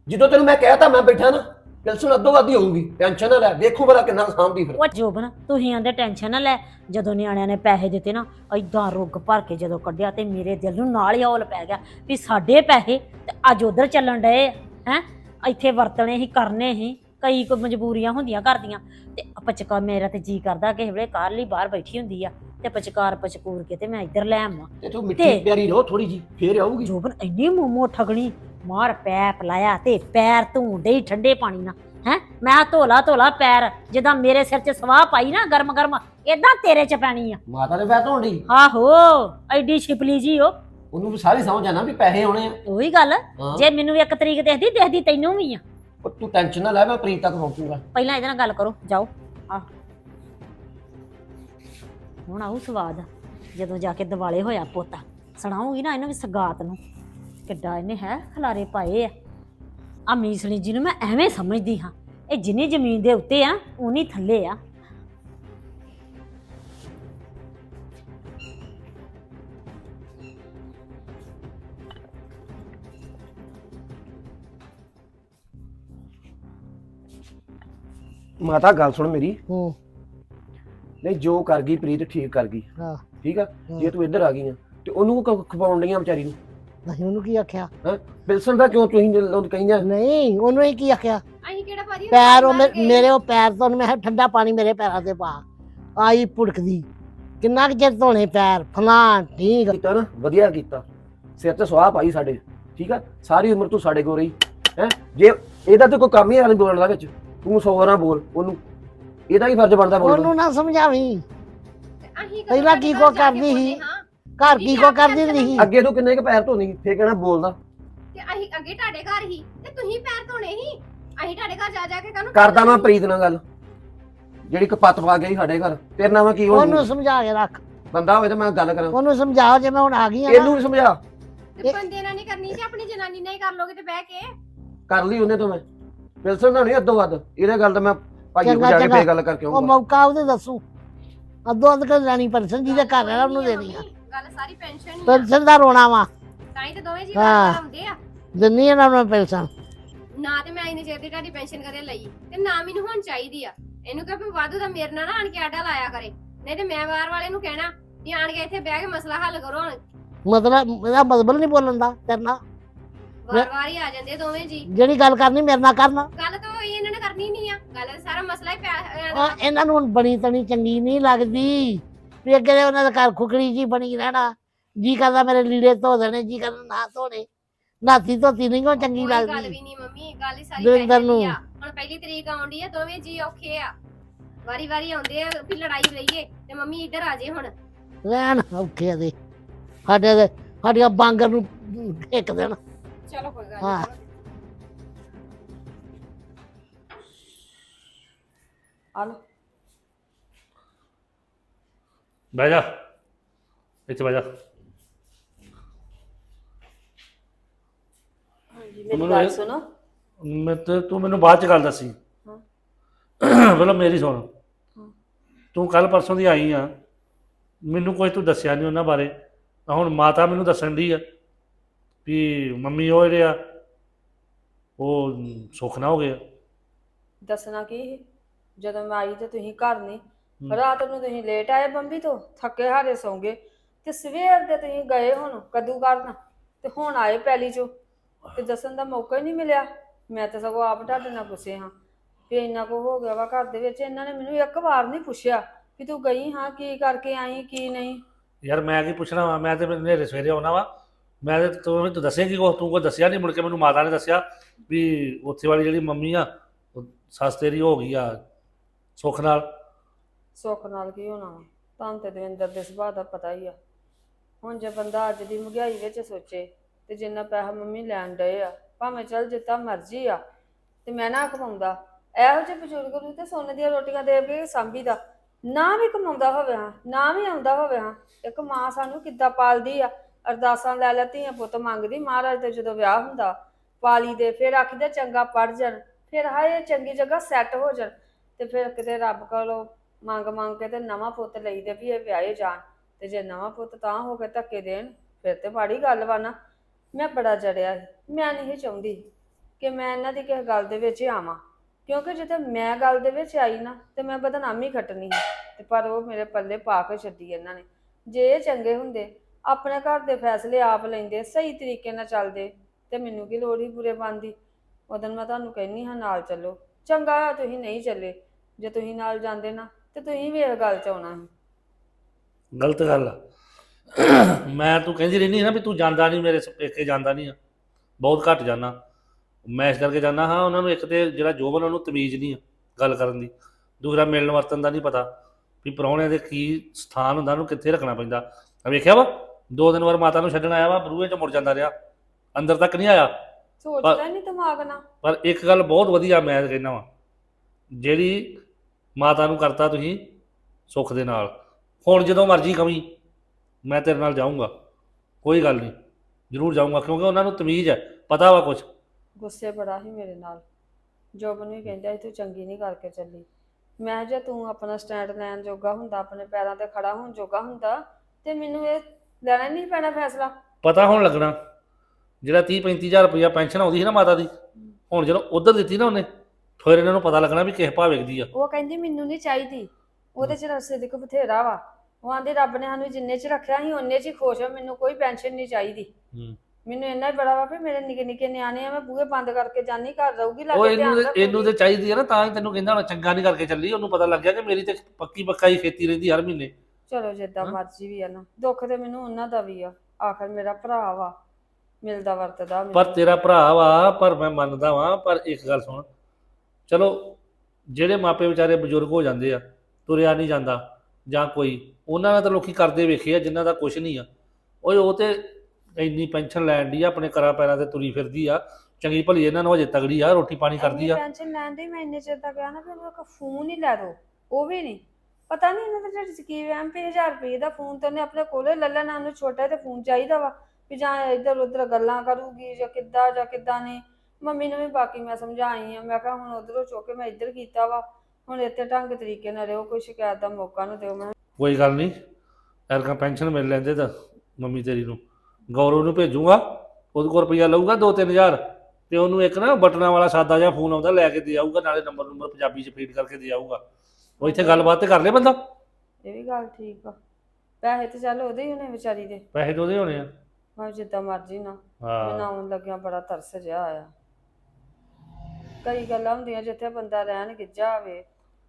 ਜਦੋਂ ਤੈਨੂੰ ਮੈਂ ਕਹਿਤਾ ਮੈਂ ਬੈਠਾ ਨਾ ਪਿਲਸਣ ਅੱਧੋ ਅੱਧੀ ਹੋਊਗੀ ਟੈਨਸ਼ਨ ਨਾ ਲੈ ਦੇਖੋ ਬੜਾ ਕਿੰਨਾ ਸਾਂਭਦੀ ਫਿਰ। ਉਹ ਜੋਬਨ ਤੁਸੀਂ ਆਂਦੇ ਟੈਨਸ਼ਨ ਨਾ ਲੈ ਜਦੋਂ ਨਿਆਣਿਆਂ ਨੇ ਪੈਸੇ ਦਿੱਤੇ ਨਾ ਐਦਾਂ ਰੁੱਗ ਭਰ ਕੇ ਜਦੋਂ ਕੱਢਿਆ ਤੇ ਮੇਰੇ ਦਿਲ ਨੂੰ ਨਾਲ ਹੀ ਹੌਲ ਪੈ ਗਿਆ ਵੀ ਸਾਡੇ ਪੈਸੇ ਤੇ ਅੱਜ ਉਧਰ ਚੱਲਣ ਡਏ ਹੈ? ਇੱਥੇ ਵਰਤਣੇ ਹੀ ਕਰਨੇ ਹੀ ਕਈ ਕੋ ਮਜਬੂਰੀਆਂ ਹੁੰਦੀਆਂ ਕਰਦੀਆਂ ਤੇ ਪਚਕਾ ਮੇਰਾ ਤੇ ਜੀ ਕਰਦਾ ਕਿ ਵੇਲੇ ਕਾਰ ਲਈ ਬਾਹਰ ਬੈਠੀ ਹੁੰਦੀ ਆ ਤੇ ਪਚਕਾਰ ਪਚਕੂਰ ਕੇ ਤੇ ਮੈਂ ਇੱਧਰ ਲੈ ਆਵਾਂ। ਤੇ ਤੂੰ ਮਿੱਠੀ ਤੇ- ਪਿਆਰੀ ਰਹੋ ਥੋੜੀ ਜੀ ਫੇਰ ਆਊਗੀ। ਜੋਬਨ ਇੰਨੀ ਮੋਮੋ ਠਗਣੀ ਮਾਰ ਪੈਪ ਲਾਇਆ ਤੇ ਪੈਰ ਧੂੰ ਡਈ ਠੰਡੇ ਪਾਣੀ ਨਾਲ ਹੈ? ਮੈਂ ਧੋਲਾ ਧੋਲਾ ਪੈਰ ਜਿੱਦਾਂ ਮੇਰੇ ਸਿਰ 'ਚ ਸਵਾਹ ਪਾਈ ਨਾ ਗਰਮ ਗਰਮ ਏਦਾਂ ਤੇਰੇ 'ਚ ਪੈਣੀ ਆ। ਮਾਤਾ ਦੇ ਬੈਠ ਹੋਣੀ ਆਹੋ ਐਡੀ ਛਿਪਲੀ ਜੀ ਉਹ। ਉਹਨੂੰ ਵੀ ਸਾਰੀ ਸਮਝ ਆਣਾ ਵੀ ਪੈਸੇ ਆਉਣੇ ਆ। ਉਹੀ ਗੱਲ ਹਾਂ। ਜੇ ਮੈਨੂੰ ਇੱਕ ਤਰੀਕ ਦੇਖਦੀ ਦੇਖਦੀ ਤੈਨੂੰ ਵੀ ਆ। ਉਹ ਤੂੰ ਟੈਨਸ਼ਨ ਨਾ ਲੈ ਮੈਂ ਪ੍ਰੀਤ ਤੱਕ ਪਹੁੰਚੂਗਾ। ਪਹਿਲਾਂ ਇਹਦੇ ਨਾਲ ਗੱਲ ਕਰੋ ਜਾਓ। ਆ ਹੁਣ ਆਉ ਸਵਾਦ ਜਦੋਂ ਜਾ ਕੇ ਦਿਵਾਲੇ ਹੋਇਆ ਪੋਤਾ। ਸੁਣਾਉਂਗੀ ਨਾ ਇਹਨੂੰ ਵੀ ਸਗਾਤ ਨੂੰ। ਕਿੱਡਾ ਇਹਨੇ ਹੈ ਖਲਾਰੇ ਪਾਏ ਆ। ਆ ਮੀਸਣੀ ਜੀ ਨੂੰ ਮੈਂ ਐਵੇਂ ਸਮਝਦੀ ਹਾਂ ਇਹ ਜਿੰਨੀ ਜ਼ਮੀਨ ਦੇ ਉੱਤੇ ਆ ਉਨੀ ਥੱਲੇ ਆ। ਮਾਤਾ ਗੱਲ ਸੁਣ ਮੇਰੀ। ਹੂੰ। ਨਹੀਂ ਜੋ ਕਰ ਗਈ ਪ੍ਰੀਤ ਠੀਕ ਕਰ ਗਈ। ਹਾਂ। ਠੀਕ ਆ? ਜੇ ਤੂੰ ਇੱਧਰ ਆ ਗਈ ਆ ਤੇ ਉਹਨੂੰ ਕ- ਖਵਾਉਣ ਲਈਆਂ ਵਿਚਾਰੀ ਨੂੰ? ਨਹੀਂ ਉਹਨੂੰ ਕੀ ਆਖਿਆ? ਹੈ? ਪਿਲਸਣ ਦਾ ਕਿਉਂ ਤੁਸੀਂ ਉਹ ਕਹੀਆਂ? ਨਹੀਂ ਉਹਨੂੰ ਹੀ ਕੀ ਆਖਿਆ? ਅਸੀਂ ਕਿਹੜਾ ਭਾਜੀ ਪੈਰ ਉਹ ਮੇ- ਮੇਰੇ ਉਹ ਪੈਰ ਤੋਂ ਮੈਂ ਕਿਹਾ ਠੰਡਾ ਪਾਣੀ ਮੇਰੇ ਪੈਰਾਂ ਤੇ ਪਾ। ਆਈ ਪੁੜਕਦੀ ਕਿੰਨਾ ਕੁ ਚਿਰ ਧੋਣੇ ਪੈਰ? ਫਲਾਂ ਠੀਕ। ਕੀਤਾ ਨਾ ਵਧੀਆ ਕੀਤਾ। ਸਿਰ ਤੇ ਸਵਾਹ ਪਾਈ ਸਾਡੇ ਠੀਕ ਆ? ਸਾਰੀ ਉਮਰ ਤੂੰ ਸਾਡੇ ਕੋਲ ਰਹੀ ਹੈ? ਜੇ ਇਹਦਾ ਤੇ ਕੋਈ ਕੰਮ ਹੀ ਨਹੀਂ ਬੋਲਣ ਦਾ ਵਿੱਚ। ਤੂੰ ਸੌ ਵਾਰਾਂ ਬੋਲ ਉਹਨੂੰ। ਇਹਦਾ ਹੀ ਫਰਜ਼ ਬਣਦਾ ਬੋਲਣਾ ਉਹਨੂੰ ਨਾ ਸਮਝਾਵੀਂ। ਅਸੀਂ ਕਦੋਂ ਪਹਿਲਾਂ ਕੀ ਤੁਹਾਡੇ ਕੋ ਘਰ ਜਾ ਕੇ ਕਰਦੀ ਸੀ? ਬੋਲੇ ਹਾਂ? ਘਰ ਕੀ ਕੋ ਕਰਦੀ ਹੁੰਦੀ ਸੀ ਅੱਗੇ ਤੋਂ ਕਿੰਨੇ ਕ ਪੈਰ ਧੋਣੀ ਫੇਰ ਕਹਿਣਾ ਬੋਲਦਾ। ਤੇ ਅਸੀਂ ਅੱਗੇ ਤੁਹਾਡੇ ਘਰ ਹੀ। ਤੇ ਤੁਸੀਂ ਪੈਰ ਧੋਣੇ ਹੀ। ਅਸੀਂ ਤੁਹਾਡੇ ਘਰ ਜਾ ਜਾ ਕੇ ਕਾਹਨੂੰ ਕਰਦਾ ਮੈਂ ਪ੍ਰੀਤ ਨਾਲ ਗੱਲ। ਜਿਹੜੀ ਕਪੱਤ ਪਾ ਗਈ ਸਾਡੇ ਘਰ। ਤੇਰੇ ਨਾਲ ਮੈਂ ਕੀ ਉਹਨੂੰ ਹੋਣੀ ਸਮਝਾ ਕੇ ਰੱਖ। ਬੰਦਾ ਹੋਵੇ ਤਾਂ ਮੈਂ ਗੱਲ ਕਰਾਂ। ਉਹਨੂੰ ਸਮਝਾਓ ਜੇ ਮੈਂ ਹੁਣ ਆ ਗਈ ਆ ਇਹਨੂੰ ਵੀ ਸਮਝਾ। ਤੇ ਬੰਦੇ ਨਾਲ ਨਹੀਂ ਕਰਨੀ ਸੀ ਆਪਣੀ ਜਨਾਨੀ ਨਾਲ ਹੀ ਕਰ ਲੋਗੇ ਤੇ ਬਹਿ ਕੇ। ਕਰ ਲਈ ਉਹਨੇ ਤੋਂ ਮੈਂ। ਪਿਲਸਣ ਦਾ ਨਹੀਂ ਅੱਧੋ ਵੱਧ ਇਹਦੇ ਗੱਲ ਤਾਂ ਮੈਂ ਭਾਈ ਨੂੰ ਚੰਗਾ, ਜਾ ਕੇ ਚੰਗਾ। ਫੇਰ ਗੱਲ ਕਰਕੇ ਉਹ ਆਉਂਗਾ ਮੌਕਾ ਉਹਦੇ ਦੱਸੂ। ਅੱਧੋ ਅੱਧ ਕਰ ਲੈਣੀ ਪਰਸਨ ਜਿਹਦੇ ਘਰ ਰਹਿਣਾ ਉਹਨੂੰ ਦੇਣੀ ਆ। ਗੱਲ ਸਾਰੀ ਪੈਨਸ਼ਨ ਹੀ ਆ। ਪੈਨਸ਼ਨ ਦਾ ਰੋਣਾ ਵਾ। ਤਾਂ ਹੀ ਤੇ ਦੋਵੇਂ ਜੀ ਹਾਂ। ਆਉਂਦੇ ਆ। ਦਿੰਨੀ ਆ ਨਾ ਮੈਂ ਪੈਨਸ਼ਨ। ਨਾ ਤੇ ਮੈਂ ਇਹਨੇ ਚਿਰ ਦੀ ਤੁਹਾਡੀ ਪੈਨਸ਼ਨ ਕਦੇ ਲਈ। ਤੇ ਨਾ ਮੈਨੂੰ ਹੁਣ ਚਾਹੀਦੀ ਆ। ਇਹਨੂੰ ਕਹੇ ਵੀ ਵਾਧੂ ਦਾ ਮੇਰੇ ਨਾਲ ਨਾ ਆਣ ਕੇ ਆਡਾ ਲਾਇਆ ਕਰੇ। ਨਹੀਂ ਤੇ ਮੈਂ ਵਾਰ ਵਾਲੇ ਨੂੰ ਕਹਿਣਾ ਵੀ ਆਣ ਕੇ ਇੱਥੇ ਬਹਿ ਕੇ ਮਸਲਾ ਹੱਲ ਕਰੋ ਹੁਣ। ਮਤਲਬ ਇਹਦਾ ਮਤਲਬ ਨਹੀਂ ਬੋਲਣ ਦਾ ਤੇਰੇ ਨਾਲ ਵਾਰ-ਵਾਰ ਹੀ ਆ ਜਾਂਦੇ ਦੋਵੇਂ ਜੀ। ਜਿਹੜੀ ਗੱਲ ਕਰਨੀ ਮੇਰੇ ਨਾਲ ਕਰਨ। ਗੱਲ ਤਾਂ ਇਹਨਾਂ ਨੇ ਕਰਨੀ ਨਹੀਂ ਆ। ਗੱਲ ਤਾਂ ਸਾਰਾ ਮਸਲਾ ਹੀ ਪਿਆ ਹੋਇਆ ਆ, ਦਾ। ਇਹਨਾਂ ਨੂੰ ਹੁਣ ਬਣੀ ਤਣੀ ਚੰਗੀ ਨਹੀਂ ਲੱਗਦੀ। ਵੀ ਅੱਗੇ ਦੇ ਉਹਨਾਂ ਦੇ ਘਰ ਖੁਕੜੀ ਜੀ ਬਣੀ ਰਹਿਣਾ। ਜੀ ਕਰਦਾ ਮੇਰੇ ਲੀੜੇ ਧੋ ਦੇਣੇ ਜੀ ਕਰਦਾ ਨਾ ਧੋਣੇ। ਨਾਤੀ ਧੋਤੀ ਨਹੀਂ ਉਹ ਚੰਗੀ ਕੋਈ ਗੱਲ ਲੱਗਦੀ। ਵੀ ਨਹੀਂ ਮੰਮੀ ਗੱਲ ਹੀ ਸਾਰੀ ਦਵਿੰਦਰ ਪੈਸੇ ਦੀ ਨੂੰ। ਆ। ਹੁਣ ਪਹਿਲੀ ਤਰੀਕ ਆਉਂਦੀ ਆ ਦੋਵੇਂ ਜੀ ਔਖੇ ਆ। ਵਾਰੀ-ਵਾਰੀ ਆਉਂਦੇ ਆ ਵੀ ਲੜਾਈ ਲਈਏ ਤੇ ਮੰਮੀ ਇੱਧਰ ਆ ਜੇ ਹੁਣ। ਰਹਿਣ ਔਖੇ ਦੇ। ਸਾਡੇ ਦੇ ਸਾਡੀਆਂ ਬਾਂਗਰ ਨੂੰ ਇੱਕ ਦਿਨ ਚਲੋ ਕੋਈ ਗੱਲ ਹਾਂ। ਨਹੀਂ। ਆ ਲਓ ਬਹਿ ਜਾ ਇੱਥੇ ਬਹਿ ਜਾ ਮੇਰੀ ਮੈਨੂੰ ਗੱਲ ਇਹ- ਸੁਣੋ ਮੈਂ ਤੇ ਤੂੰ ਮੈਨੂੰ ਬਾਅਦ ਚ ਗੱਲ ਦੱਸੀ ਹਾਂ। ਪਹਿਲਾਂ ਮੇਰੀ ਸੁਣ ਹਾਂ। ਤੂੰ ਕੱਲ ਪਰਸੋਂ ਦੀ ਆਈ ਆ ਮੈਨੂੰ ਕੋਈ ਤੂੰ ਦੱਸਿਆ ਨਹੀਂ ਉਹਨਾਂ ਬਾਰੇ ਤਾਂ ਹੁਣ ਮਾਤਾ ਮੈਨੂੰ ਦੱਸਣ ਦੀ ਆ ਵੀ ਮੰਮੀ ਉਹ ਜਿਹੜੇ ਆ ਉਹ ਸੁੱਖ ਨਾ ਹੋ ਗਏ ਆ। ਦੱਸਣਾ ਕੀ? ਜਦੋਂ ਮੈਂ ਆਈ ਤੇ ਤੁਸੀਂ ਘਰ ਨਹੀਂ। ਰਾਤ ਨੂੰ ਤੁਸੀਂ ਲੇਟ ਆਏ ਬੰਬੀ ਤੋਂ ਥੱਕੇ ਹਾਰੇ ਸੌਂਗੇ। ਤੇ ਸਵੇਰ ਦੇ ਤੁਸੀਂ ਗਏ ਹੁਣ ਕਦੂ ਕਰਨ ਤੇ ਹੁਣ ਆਏ ਪਹਿਲੀ ਚੋਂ। ਤੇ ਦੱਸਣ ਦਾ ਮੌਕਾ ਹੀ ਨਹੀਂ ਮਿਲਿਆ। ਮੈਂ ਤਾਂ ਸਗੋਂ ਆਪ ਤੁਹਾਡੇ ਨਾਲ ਪੁੱਛੇ ਹਾਂ। ਵੀ ਇੰਨਾ ਕੁ ਹੋ ਗਿਆ ਵਾ ਘਰ ਦੇ ਵਿੱਚ ਇਹਨਾਂ ਨੇ ਮੈਨੂੰ ਇੱਕ ਵਾਰ ਨਹੀਂ ਪੁੱਛਿਆ ਵੀ ਤੂੰ ਗਈ ਹਾਂ ਕੀ ਕਰਕੇ ਆਈ ਕੀ ਨਹੀਂ। ਯਾਰ ਮੈਂ ਕੀ ਪੁੱਛਣਾ ਵਾ? ਮੈਂ ਤੇ ਨੇਰੇ ਸਵੇਰੇ ਆਉਣਾ ਵਾ। ਮੈਂ ਤੇ ਤੂੰ ਮੈਨੂੰ ਦੱਸੇਂਗੀ ਕੋ ਤੂੰ ਕੋ ਦੱਸਿਆ ਨਹੀਂ ਮੁੜ ਕੇ ਮੈਨੂੰ ਮਾਤਾ ਨੇ ਦੱਸਿਆ ਵੀ ਉੱਥੇ ਵਾਲੀ ਜਿਹੜੀ ਮੰਮੀ ਆ ਉਹ ਸੱਸ ਤੇਰੀ ਹੋ ਗਈ ਆ ਸੁੱਖ ਨਾਲ। ਸੁੱਖ ਨਾਲ ਕੀ ਹੋਣਾ ਵਾ? ਤੁਹਾਨੂੰ ਤੇ ਦਵਿੰਦਰ ਦੇ ਸੁਭਾਅ ਦਾ ਪਤਾ ਹੀ ਆ। ਹੁਣ ਜੇ ਬੰਦਾ ਅੱਜ ਦੀ ਮਹਿੰਗਾਈ ਵਿੱਚ ਸੋਚੇ ਤੇ ਜਿੰਨਾ ਪੈਸਾ ਮੰਮੀ ਲੈਣ ਡਏ ਆ, ਭਾਵੇਂ ਚੱਲ ਜਿੱਤਾ ਮਰਜ਼ੀ ਆ, ਤੇ ਮੈਂ ਨਾ ਕਮਾਉਂਦਾ। ਇਹੋ ਜਿਹੇ ਬਜ਼ੁਰਗ ਨੂੰ ਤੇ ਸੋਨੇ ਦੀਆਂ ਰੋਟੀਆਂ ਦੇ ਕੇ ਸਾਂਭੀ ਦਾ ਨਾ ਵੀ ਕਮਾਉਂਦਾ ਹੋਵੇ ਹਾਂ, ਨਾ ਵੀ ਆਉਂਦਾ ਹੋਵੇ ਹਾਂ, ਇੱਕ ਮਾਂ ਸਾਨੂੰ ਕਿੱਦਾਂ ਪਾਲਦੀ ਆ? ਅਰਦਾਸਾਂ ਲੈ ਲੈ ਧੀਆਂ ਪੁੱਤ ਮੰਗਦੀ, ਮਹਾਰਾਜ ਤੇ ਜਦੋਂ ਵਿਆਹ ਹੁੰਦਾ, ਪਾਲੀ ਦੇ ਫਿਰ ਆਖੀਦੇ ਚੰਗਾ ਪੜ ਜਾਣ, ਫਿਰ ਹਾਏ ਚੰਗੀ ਜਗ੍ਹਾ ਸੈੱਟ ਹੋ ਜਾਣ, ਤੇ ਫਿਰ ਕਿਤੇ ਰੱਬ ਕੋਲੋਂ ਮੰਗ ਮੰਗ ਕੇ ਤੇ ਨਵਾਂ ਪੁੱਤ ਲਈਦੇ ਵੀ ਇਹ ਵਿਆਹੇ ਜਾਣ। ਤੇ ਜੇ ਨਵਾਂ ਪੁੱਤ ਤਾਂ ਹੋ ਕੇ ਧੱਕੇ ਦੇਣ, ਫਿਰ ਤੇ ਬਾੜੀ ਗੱਲ ਵਾ ਨਾ। ਮੈਂ ਬੜਾ ਜੜਿਆ ਸੀ, ਮੈਂ ਨਹੀਂ ਚਾਹੁੰਦੀ ਕਿ ਮੈਂ ਇਹਨਾਂ ਦੀ ਕਿਸੇ ਗੱਲ ਦੇ ਵਿੱਚ ਹੀ ਆਵਾਂ। ਕਿਉਂਕਿ ਜਦੋਂ ਮੈਂ ਗੱਲ ਦੇ ਵਿੱਚ ਆਈ ਨਾ, ਤੇ ਮੈਂ ਬਦਨਾਮੀ ਖੱਟਣੀ ਸੀ। ਤੇ ਪਰ ਉਹ ਮੇਰੇ ਪੱਲੇ ਪਾ ਕੇ ਛੱਡੀ ਇਹਨਾਂ ਨੇ। ਜੇ ਇਹ ਚੰਗੇ ਹੁੰਦੇ, ਆਪਣੇ ਘਰ ਦੇ ਫੈਸਲੇ ਆਪ ਲੈਂਦੇ, ਸਹੀ ਤਰੀਕੇ ਨਾਲ ਚੱਲਦੇ, ਤੇ ਮੈਨੂੰ ਕੀ ਲੋੜ ਹੀ ਬੁਰੇ ਬਣਦੀ ਉਦੋਂ ਮੈਂ ਤੁਹਾਨੂੰ ਕਹਿੰਨੀ ਹਾਂ, ਨਾਲ ਚੱਲੋ। ਚੰਗਾ ਆ ਤੁਸੀਂ ਨਹੀਂ ਚੱਲੇ। ਜੇ ਤੁਸੀਂ ਨਾਲ ਜਾਂਦੇ ਨਾ ਤੇ ਤੁਸੀਂ ਵੀ ਇਹ ਗੱਲ ਚ ਆਉਣਾ ਸੀ। ਗਲਤ ਗੱਲ ਆ। ਮੈਂ ਤੂੰ ਕਹਿੰਦੀ ਰਹਿੰਦੀ ਨਾ ਵੀ ਤੂੰ ਜਾਂਦਾ ਨਹੀਂ ਮੇਰੇ ਪੇਕੇ ਜਾਂਦਾ ਨਹੀਂ ਆ। ਬਹੁਤ ਘੱਟ ਜਾਂਦਾ। ਮੈਂ ਇਸ ਕਰਕੇ ਜਾਂਦਾ ਹਾਂ ਉਹਨਾਂ ਨੂੰ ਇੱਕ ਤੇ ਜਿਹੜਾ ਜੋਬਨ ਉਹਨੂੰ ਤਮੀਜ਼ ਨਹੀਂ ਆ ਗੱਲ ਕਰਨ ਦੀ। ਦੂਸਰਾ ਮਿਲਣ ਵਰਤਨ ਦਾ ਨਹੀਂ ਪਤਾ। ਵੀ ਪ੍ਰਾਹੁਣਿਆਂ ਦੇ ਕੀ ਸਥਾਨ ਹੁੰਦਾ ਉਹਨੂੰ ਕਿੱਥੇ ਰੱਖਣਾ ਪੈਂਦਾ। ਆ ਵੇਖਿਆ ਵਾ? ਦੋ ਦਿਨ ਵਾਰ ਮਾਤਾ ਨੂੰ ਛੱਡਣ ਆਇਆ ਵਾ ਬਰੂਹੇ ਚ ਮੁੜ ਜਾਂਦਾ ਰਿਹਾ। ਅੰਦਰ ਤੱਕ ਨਹੀਂ ਆਇਆ। ਸੋਚਦਾ ਨਹੀਂ ਦਿਮਾਗ ਨਾਲ। ਪਰ ਇੱਕ ਗੱਲ ਬਹੁਤ ਵਧੀਆ ਮੈਂ ਕਹਿੰਦਾ ਵਾਂ। ਜਿਹੜੀ ਮਾਤਾ ਨੂੰ ਕਰਤਾ ਤੁਸੀਂ ਸੁੱਖ ਦੇ ਨਾਲ। ਹੁਣ ਜਦੋਂ ਮਰਜ਼ੀ ਕਵੀ ਮੈਂ ਤੇਰੇ ਨਾਲ ਜਾਊਂਗਾ ਕੋਈ ਗੱਲ ਨਹੀਂ ਜ਼ਰੂਰ ਜਾਊਂਗਾ ਕਿਉਂਕਿ ਉਹਨਾਂ ਨੂੰ ਤਮੀਜ਼ ਹੈ ਪਤਾ ਵਾ ਕੁਝ ਗੁੱਸੇ ਬੜਾ ਹੀ ਮੇਰੇ ਨਾਲ। ਜੋਬਨ ਵੀ ਕਹਿੰਦਾ ਸੀ ਤੂੰ ਚੰਗੀ ਨਹੀਂ ਕਰਕੇ ਚੱਲੀ। ਮੈਂ ਜੇ ਤੂੰ ਆਪਣਾ ਸਟੈਂਡ ਲੈਣ ਜੋਗਾ ਹੁੰਦਾ ਆਪਣੇ ਪੈਰਾਂ ਤੇ ਖੜਾ ਹੋਣ ਜੋਗਾ ਹੁੰਦਾ ਤੇ ਮੈਨੂੰ ਇਹ ਲੈਣਾ ਨਹੀਂ ਪੈਣਾ ਫੈਸਲਾ। ਪਤਾ ਹੁਣ ਲੱਗਣਾ। ਜਿਹੜਾ 30 35000 ਰੁਪਇਆ ਪੈਨਸ਼ਨ ਆਉਂਦੀ ਸੀ ਨਾ ਮਾਤਾ ਦੀ ਹੁਣ ਜਦੋਂ ਉਧਰ ਦਿੱਤੀ ਨਾ ਉਹਨੇ ਫਿਰ ਇਹਨਾਂ ਨੂੰ ਪਤਾ ਲੱਗਣਾ ਵੀ ਕਿਸ ਭਾਅ ਵੇਖਦੀ ਆ ਉਹ ਕਹਿੰਦੀ ਮੈਨੂੰ ਨਹੀਂ ਚਾਹੀਦੀ ਉਹਦੇ ਚ ਰਸੇ ਦੇ ਕੋ ਬਥੇਰਾ ਵਾ ਉਹ ਆਂਦੀ ਰੱਬ ਨੇ ਸਾਨੂੰ ਜਿੰਨੇ ਚ ਰੱਖਿਆ ਸੀ ਉਹਨੇ ਚ ਹੀ ਖੁਸ਼ ਆ ਮੈਨੂੰ ਕੋਈ ਪੈਨਸ਼ਨ ਨਹੀਂ ਚਾਹੀਦੀ ਹੂੰ। ਮੈਨੂੰ ਇੰਨਾ ਹੀ ਬੜਾ ਵਾ ਵੀ ਮੇਰੇ ਨਿੱਕੇ ਨਿੱਕੇ ਨਿਆਣੇ ਆ ਮੈਂ ਬੂਹੇ ਬੰਦ ਕਰਕੇ ਜਾਨੀ ਘਰ ਰਹੂਗੀ ਉਹ ਲਾਗੇ ਇਹਨੂੰ ਧਿਆਨ ਤੇ- ਇਹਨੂੰ ਰੱਖੂਗੀ ਤੇ ਚਾਹੀਦੀ ਹੈ ਨਾ ਤਾਂ ਹੀ ਤੈਨੂੰ ਕਹਿੰਦਾ ਹੁਣ ਚੰਗਾ ਨਹੀਂ ਕਰਕੇ ਚੱਲੀ ਉਹਨੂੰ ਪਤਾ ਲੱਗ ਗਿਆ ਕਿ ਮੇਰੀ ਤੇ ਪੱਕੀ ਪੱਕਾ ਹੀ ਖੇਤੀ ਰਹਿੰਦੀ ਹਰ ਮਹੀਨੇ ਚਲੋ ਜਿੱਦਾਂ ਹਾਂ। ਮਰਜ਼ੀ ਵੀ ਆ ਨਾ ਦੁੱਖ ਤੇ ਮੈਨੂੰ ਉਹਨਾਂ ਦਾ ਵੀ ਆ ਆਖਰ ਮੇਰਾ ਭਰਾ ਵਾ ਮਿਲਦਾ ਵਰਤਦਾ ਮੈਨੂੰ। ਪਰ ਤੇਰਾ ਭਰਾ ਵਾ ਪਰ ਮੈਂ ਮੰਨਦਾ ਵਾਂ ਪਰ ਇੱਕ ਗੱਲ ਸੁਣ ਚਲੋ ਜਿਹੜੇ ਮਾਪੇ ਵਿਚਾਰੇ ਬਜ਼ੁਰਗ ਹੋ ਜਾਂਦੇ ਆ ਤੁਰਿਆ ਨਹੀਂ ਜਾਂਦਾ ਜਾਂ ਕੋਈ ਉਹਨਾਂ ਨਾਲ ਤਾਂ ਲੋਕੀ ਕਰਦੇ ਵੇਖੇ ਆ ਜਿਨ੍ਹਾਂ ਦਾ ਕੁਝ ਨਹੀਂ ਆ। ਓਏ ਉਹ ਤੇ ਇੰਨੀ ਪੈਨਸ਼ਨ ਲੈਣ ਦੀ ਆ ਆਪਣੇ ਕਰਾਂ ਪੈਰਾਂ ਤੇ ਤੁਰੀ ਫਿਰਦੀ ਆ ਚੰਗੀ ਭਲੀ ਇਹਨਾਂ ਨੂੰ ਹਜੇ ਤਗੜੀ ਆ ਰੋਟੀ ਪਾਣੀ ਕਰਦੀ ਆ। ਟੈਨਸ਼ਨ ਲੈਣ ਦੀ ਮੈਂ ਇੰਨੇ ਚਿਰ ਤੱਕ ਆ ਨਾ ਉਹਨੂੰ ਇੱਕ ਫੋਨ ਹੀ ਲੈ ਦੋ ਉਹ ਵੀ ਨਹੀਂ। ਪਤਾ ਨਹੀਂ ਇਹਨਾਂ ਦੇ ਜਿਹੜੇ ਕੀ ਪਈ 1000 ਰੁਪਏ ਦਾ ਫੋਨ ਤੇ ਉਹਨੇ ਆਪਣੇ ਕੋਲੇ ਲੈ ਲੈਣਾ ਉਹਨੂੰ ਛੋਟਾ ਤੇ ਫੋਨ ਚਾਹੀਦਾ ਵਾ ਵੀ ਜਾਂ ਇੱਧਰ ਉੱਧਰ ਗੱਲਾਂ ਕਰੂਗੀ ਜਾਂ ਕਿੱਦਾਂ ਜਾਂ ਕਿੱਦਾਂ ਨਹੀਂ ਮੰਮੀ ਨੂੰ ਵੀ ਬਾਕੀ ਮੈਂ ਸਮਝਾਈ ਆ। ਮੈਂ ਕਿਹਾ ਹੁਣ ਉਧਰੋਂ ਚੁੱਕ ਕੇ ਮੈਂ ਇੱਧਰ ਕੀਤਾ ਵਾ। ਹੁਣ ਇੱਥੇ ਢੰਗ ਤਰੀਕੇ ਨਾਲ ਰਹੋ ਕੋਈ ਸ਼ਿਕਾਇਤ ਦਾ ਮੌਕਾ ਨਾ ਦਿਓ। ਮੈਂ ਕੋਈ ਗੱਲ ਨਹੀਂ। ਐਰਕਾ ਪੈਨਸ਼ਨ ਮਿਲ ਲੈਂਦੇ ਤਾਂ ਮੰਮੀ ਤੇਰੀ ਨੂੰ। ਗੌਰਵ ਨੂੰ ਭੇਜੂਗਾ। ਉਹਦੇ ਕੋਲ ਰੁਪਈਆ ਲਊਗਾ 2-3000 ਤੇ ਉਹਨੂੰ ਇੱਕ ਨਾ ਬਟਨਾਂ ਵਾਲਾ ਸਾਦਾ ਜਿਹਾ ਫੋਨ ਆਉਂਦਾ ਲੈ ਕੇ ਦੇ ਆਊਗਾ। ਨਾਲੇ ਨੰਬਰ ਨੰਬਰ ਪੰਜਾਬੀ ਚ ਫੀਡ ਕਰਕੇ ਦੇ ਆਊਗਾ। ਉਹ ਇੱਥੇ ਗੱਲਬਾਤ ਤੇ ਕਰ ਲੈ ਬੰਦਾ। ਇਹ ਵੀ ਗੱਲ ਠੀਕ ਆ। ਪੈਸੇ ਤੇ ਚੱਲ ਉਹਦੇ ਹੀ ਹੋਣੇ ਵਿਚਾਰੀ ਦੇ। ਪੈਸੇ ਤਾਂ ਉਹਦੇ ਹੋਣੇ ਆ। ਭਾਵੇਂ ਜਿੱਦਾਂ ਮਰਜ਼ੀ ਨਾ। ਹਾਂ। ਬਣਾਉਣ ਲੱਗਿਆ ਬੜਾ ਤਰਸ ਜਿਹਾ ਆਇਆ। ਕਈ ਗੱਲਾਂ ਹੁੰਦੀਆਂ ਜਿੱਥੇ ਬੰਦਾ ਰਹਿਣ ਗਿੱਜਾ ਹੋਵੇ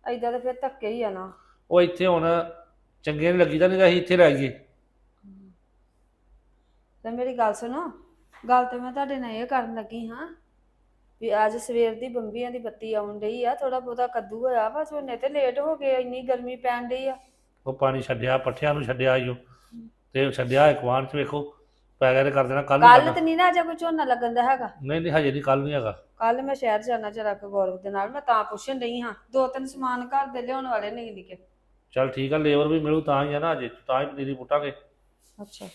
ਐਦਾਂ ਤਾਂ ਫਿਰ ਧੱਕੇ ਹੀ ਆ ਨਾ। ਉਹ ਇੱਥੇ ਹੁਣ ਚੰਗੇ ਨਹੀਂ ਲੱਗੀਦਾ ਨਹੀਂ ਤਾਂ ਅਸੀਂ ਇੱਥੇ ਲੈ ਆਈਏ ਤੇ ਮੇਰੀ ਗੱਲ ਸੁਣੋ ਗੱਲ ਤੇ ਮੈਂ ਤੁਹਾਡੇ ਨਾਲ ਇਹ ਕਰਨ ਲੱਗੀ ਹਾਂ ਵੀ ਅੱਜ ਸਵੇਰ ਦੀ ਬੰਬੀਆਂ ਦੀ ਬੱਤੀ ਆਉਣ ਡਈ ਆ ਥੋੜਾ ਬਹੁਤਾ ਕੱਦੂ ਹੋਇਆ ਵਾ ਝੋਨੇ ਤੇ ਲੇਟ ਹੋ ਗਏ ਇੰਨੀ ਗਰਮੀ ਪੈਣ ਡਈ ਆ। ਉਹ ਪਾਣੀ ਛੱਡਿਆ ਪੱਠਿਆਂ ਨੂੰ ਛੱਡਿਆ ਈਓ ਤੇ ਛੱਡਿਆ ਇਕਵਾਨ ਚ ਵੇਖੋ ਪੈ ਗਿਆ ਤੇ ਕਰ ਦੇਣਾ ਕੱਲ ਕੱਲ ਤੇ ਨਹੀਂ ਨਾ ਅਜੇ ਕੋਈ ਝੋਨਾ ਲੱਗਣ ਦਾ ਹੈਗਾ। ਨਹੀਂ ਨਹੀਂ ਹਜੇ ਨਹੀਂ ਕੱਲ ਨਹੀਂ ਹੈਗਾ। ਕੱਲ ਮੈਂ ਸ਼ਹਿਰ ਜਾਣਾ ਜਰਾ ਕੁ ਗੌਰਵ ਦੇ ਨਾਲ ਮੈਂ ਤਾਂ ਪੁੱਛਣ ਡਈ ਹਾਂ ਦੋ ਤਿੰਨ ਸਮਾਨ ਘਰ ਦੇ ਲਿਆਉਣ ਵਾਲੇ ਨਹੀਂ ਨਿਕੇ। ਚੱਲ ਠੀਕ ਆ ਲੇਬਰ ਵੀ ਮਿਲੂ ਤਾਂ ਹੀ ਆ ਨਾ ਅਜੇ ਤਾਂ ਹੀ ਪਨੀਰੀ ਪੁੱਟਾਂਗੇ। ਅੱਛਾ।